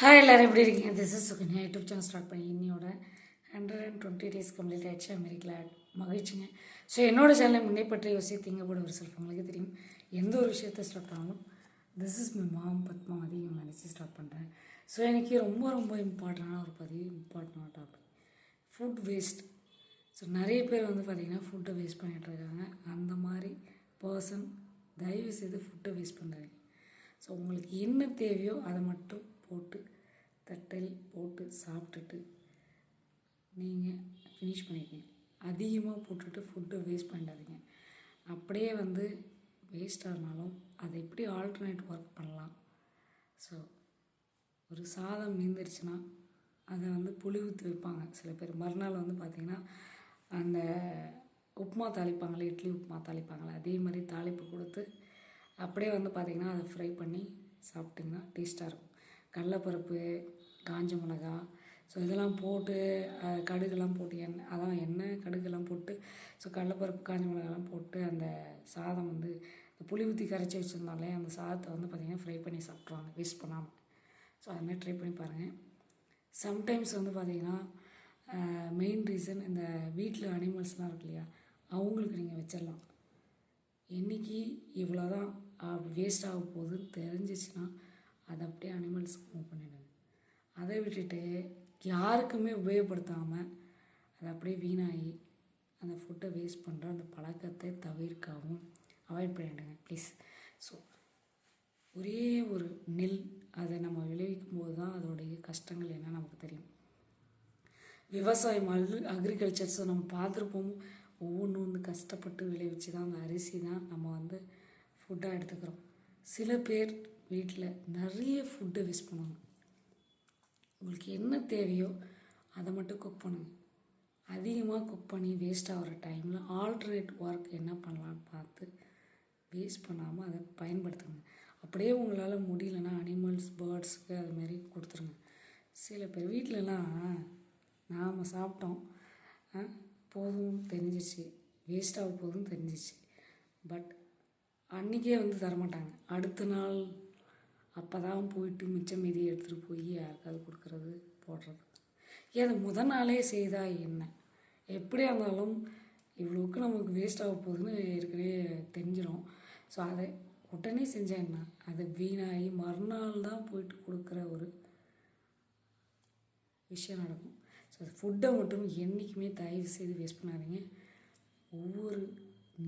Hi எல்லோரும் எப்படி இருக்கீங்க? This is Sukanya YouTube channel start பண்ணி இன்னியோட hundred and twenty days complete ஆகிடுச்சு அமெரிக்கில் மகிழ்ச்சிங்க. ஸோ என்னோட சேனலை முன்னே பற்றி யோசித்து திங்கப்பட ஒரு செல்ஃப் உங்களுக்கு தெரியும். எந்த ஒரு விஷயத்தை ஸ்டார்ட் பண்ணாலும் this is my mom Padmavathi இவங்க நினச்சி ஸ்டார்ட் பண்ணுறேன் ஸோ எனக்கு ரொம்ப ரொம்ப இம்பார்ட்டண்டான ஒரு பதிவு இம்பார்ட்டண்டான டாபிக் ஃபுட் வேஸ்ட் ஸோ நிறைய பேர் வந்து பார்த்திங்கன்னா ஃபுட்டை வேஸ்ட் பண்ணிகிட்டு இருக்காங்க. அந்த மாதிரி பர்சன் தயவு செய்து ஃபுட்டை வேஸ்ட் பண்ணுறாங்க ஸோ உங்களுக்கு என்ன தேவையோ அதை மட்டும் போட்டு தட்டல் போட்டு சாப்பிட்டுட்டு நீங்கள் ஃபினிஷ் பண்ணிக்கங்க. அதிகமாக போட்டுட்டு ஃபுட்டை வேஸ்ட் பண்ணிடாதீங்க. அப்படியே வந்து வேஸ்ட் ஆனாலும் அதை எப்படி ஆல்டர்னேட் ஒர்க் பண்ணலாம்? ஸோ ஒரு சாதம் மீந்துருச்சுன்னா அதை வந்து புளி ஊற்றி வைப்பாங்க. சில பேர் மறுநாள் வந்து பார்த்திங்கன்னா அந்த உப்புமா தாளிப்பாங்களே இட்லி உப்புமா தாளிப்பாங்களே அதே மாதிரி தாளிப்பு கொடுத்து அப்படியே வந்து பார்த்திங்கன்னா அதை ஃப்ரை பண்ணி சாப்பிட்டிங்கன்னா டேஸ்ட்டாக இருக்கும். கடலப்பருப்பு காஞ்ச மிளகா. ஸோ இதெல்லாம் போட்டு கடுகெல்லாம் கடுகுலாம் போட்டு எண்ணெய் அதான் எண்ணெய் கடுகுலாம் போட்டு ஸோ கடலப்பருப்பு காஞ்ச மிளகாலாம் போட்டு அந்த சாதம் வந்து இந்த புளி ஊற்றி கரைச்சி வச்சுருந்தாலே அந்த சாதத்தை வந்து பார்த்திங்கன்னா ஃப்ரை பண்ணி சாப்பிட்ருவாங்க வேஸ்ட் பண்ணாமல் ஸோ அதுமாதிரி ட்ரை பண்ணி பாருங்கள் சம்டைம்ஸ் வந்து பார்த்திங்கன்னா மெயின் ரீசன் இந்த வீட்டில் அனிமல்ஸ்லாம் இருக்கு இல்லையா அவங்களுக்கு நீங்கள் வச்சிடலாம். என்னைக்கு இவ்வளோ தான் வேஸ்ட் ஆக போகுதுன்னு தெரிஞ்சிச்சுன்னா அதை அப்படியே அனிமல்ஸ்க்கு மூவ் பண்ணிடுங்க அதை விட்டுட்டு யாருக்குமே உபயோகப்படுத்தாமல் அதை அப்படியே வீணாகி அந்த ஃபுட்டை வேஸ்ட் பண்ணுற அந்த பழக்கத்தை தவிர்க்கவும் அவாய்ட் பண்ணிடுங்க ப்ளீஸ் ஸோ ஒரே ஒரு நெல் அதை நம்ம விளைவிக்கும் போது தான் அதோடைய கஷ்டங்கள் என்ன நமக்கு தெரியும். விவசாயம் அக்ரி அக்ரிகல்ச்சர்ஸை நம்ம பார்த்துருப்போம். ஒவ்வொன்றும் வந்து கஷ்டப்பட்டு விளைவிச்சு தான் அந்த அரிசி தான் நம்ம வந்து ஃபுட்டாக எடுத்துக்கிறோம். சில பேர் வீட்டில் நிறைய ஃபுட்டை வேஸ்ட் பண்ணுவாங்க உங்களுக்கு என்ன தேவையோ அதை மட்டும் குக் பண்ணுங்கள் அதிகமாக குக் பண்ணி வேஸ்ட் ஆகிற டைமில் ஆல்டர்னேட் ஒர்க் என்ன பண்ணலான்னு பார்த்து வேஸ்ட் பண்ணாமல் அதை பயன்படுத்துங்க. அப்படியே உங்களால் முடியலன்னா அனிமல்ஸ் பேர்ட்ஸுக்கு அது மாதிரி கொடுத்துருங்க. சில பேர் வீட்டிலலாம் நாம் சாப்பிட்டோம் ஆ, போதும் தெரிஞ்சிச்சு வேஸ்ட் ஆக போதும் தெரிஞ்சிச்சு பட் அன்றைக்கே வந்து தரமாட்டாங்க. அடுத்த நாள் அப்போ தான் போயிட்டு மிச்சம் மீதி எடுத்துகிட்டு போய் யாருக்காவது கொடுக்குறது போடுறது. ஏன் முத நாளே செய்தா என்ன? எப்படியா இருந்தாலும் இவ்வளோக்கு நமக்கு வேஸ்ட் ஆக போகுதுன்னு ஏற்கனவே தெரிஞ்சிடும் ஸோ அதை உடனே செஞ்சால் என்ன? அது வீணாகி மறுநாள் தான் போயிட்டு கொடுக்குற ஒரு விஷயம் நடக்கும். ஸோ ஃபுட்டை மட்டும் என்றைக்குமே தயவு செய்து வேஸ்ட் பண்ணாதீங்க. ஒவ்வொரு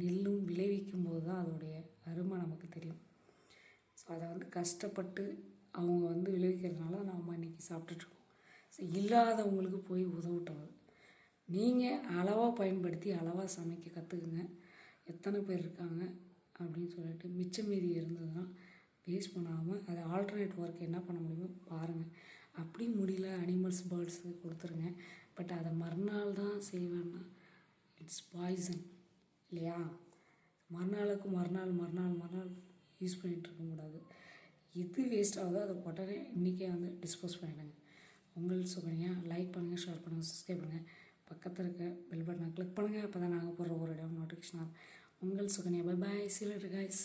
நெல்லும் விளைவிக்கும் போது தான் அதோடைய அருமை நமக்கு தெரியும். ஸோ அதை வந்து கஷ்டப்பட்டு அவங்க வந்து விளைவிக்கிறதுனால நம்ம இன்றைக்கி சாப்பிட்டுட்ருக்கோம். ஸோ இல்லாதவங்களுக்கு போய் உதவிட்டோம். நீங்கள் அளவாக பயன்படுத்தி அளவாக சமைக்க கற்றுக்குங்க எத்தனை பேர் இருக்காங்க அப்படின்னு சொல்லிட்டு மிச்சம் மீதி இருந்ததுன்னா வேஸ்ட் பண்ணாமல் அதை ஆல்டர்னேட் ஒர்க் என்ன பண்ண முடியுமோ பாருங்கள் அப்படி முடியல அனிமல்ஸ் பேர்ட்ஸுக்கு கொடுத்துருங்க. பட் அதை மறுநாள் தான் செய்வேன்னா இட்ஸ் பாய்சன் இல்லையா? மறுநாளுக்கு மறுநாள் மறுநாள் மறுநாள். யூஸ் பண்ணிகிட்டு இருக்கக்கூடாது எது வேஸ்ட் ஆகுதோ அதை உடனே இன்றைக்கே வந்து டிஸ்போஸ் பண்ணிடுங்க. உங்கள் சுகன்யா லைக் பண்ணுங்கள் ஷேர் பண்ணுங்கள் சப்ஸ்கிரைப் பண்ணுங்கள் பக்கத்தில் இருக்க பெல் பட்டனை கிளிக் பண்ணுங்கள் அப்போ தான் நாங்கள் போடுற ஒரு இடம் நோட்டிஃபிகேஷன் ஆகும் உங்கள் சுகன்யா பை பாய் சிலர் கைஸ்